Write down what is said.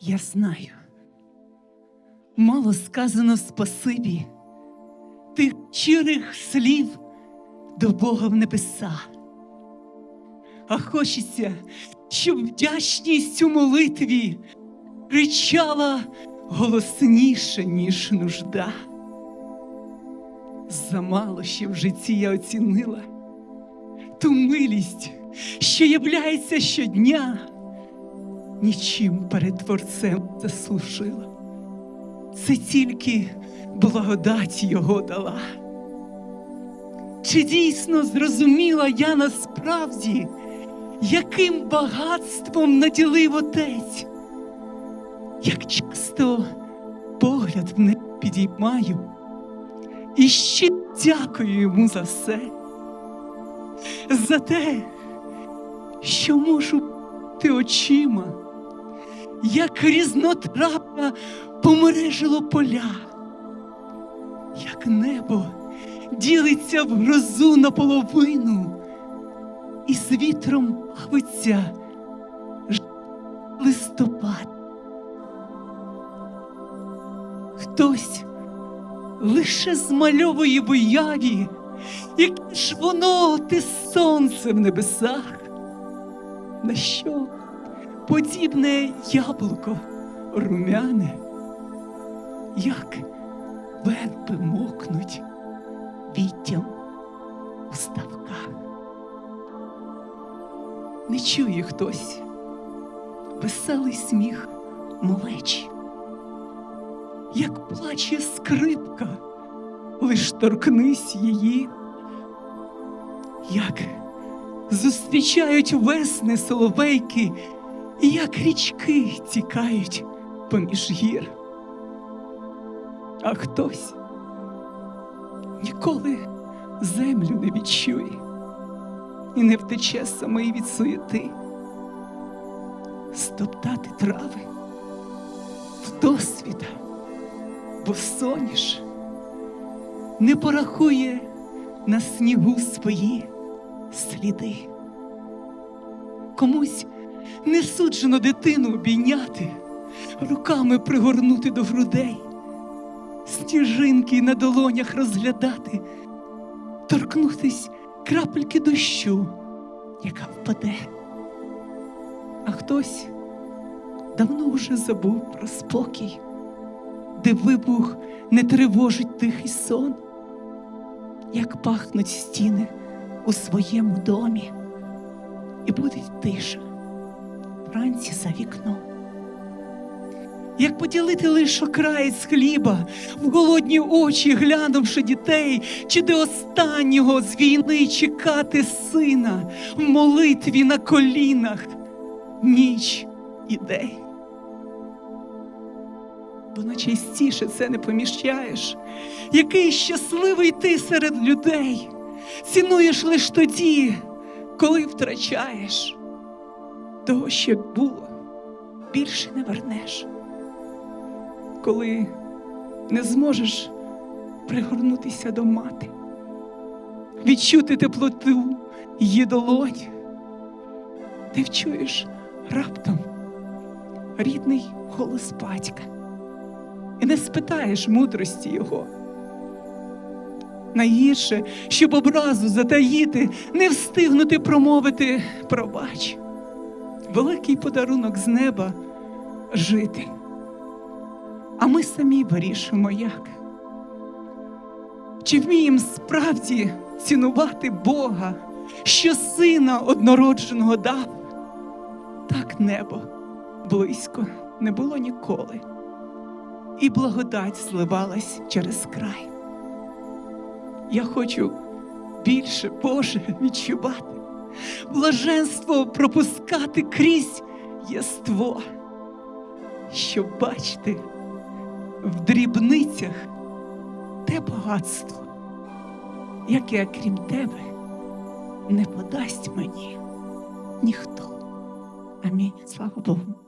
Я знаю. Мало сказано спасибі тих щирих слів до Бога в небеса. А хочеться, щоб вдячність у молитві кричала голосніше, ніж нужда. Замало ще в житті я оцінила ту милість, що являється щодня, нічим перед Творцем заслужила. Це тільки благодать його дала. Чи дійсно зрозуміла я насправді, яким багатством наділив отець? Як часто погляд в небо підіймаю і ще дякую йому за все, за те, що можу ти очима, як різнотрапна помережило поля, як небо ділиться в грозу наполовину, і з вітром бавиться ж- листопад. Хтось лише змальовує в уяві, яке ж воно те сонце в небесах, на що подібне яблуко румяне, як верби мокнуть віттям у ставках. Не чує хтось веселий сміх малечі, як плаче скрипка, лиш торкнись її, як зустрічають весни соловейки, як річки тікають поміж гір. А хтось ніколи землю не відчує і не втече самий від суєти. Стоптати трави в досвіда, бо соняш не порахує на снігу свої сліди. Комусь не суджено дитину обійняти, руками пригорнути до грудей, сніжинки на долонях розглядати, торкнутись крапельки дощу, яка впаде. А хтось давно вже забув про спокій, де вибух не тривожить тихий сон, як пахнуть стіни у своєму домі, і буде тиша вранці за вікном. Як поділити лише окраєць хліба, в голодні очі глянувши дітей, чи до останнього з війни чекати сина? В молитві на колінах, ніч і день. Бо найчастіше це не поміщаєш, який щасливий ти серед людей, цінуєш лиш тоді, коли втрачаєш того, що було, більше не вернеш коли не зможеш пригорнутися до мати, відчути теплоту її долонь, ти вчуєш раптом рідний голос батька і не спитаєш мудрості його. Найгірше, щоб образу затаїти, не встигнути промовити пробач. Великий подарунок з неба жити а ми самі вирішимо як. Чи вміємо справді цінувати Бога, що сина однородженого дав? Так небо близько не було ніколи, і благодать зливалась через край. Я хочу більше, Боже, відчувати, блаженство пропускати крізь єство, щоб бачити в дрібницях те багатство, яке, крім тебе, не подасть мені ніхто. Амінь. Слава Богу.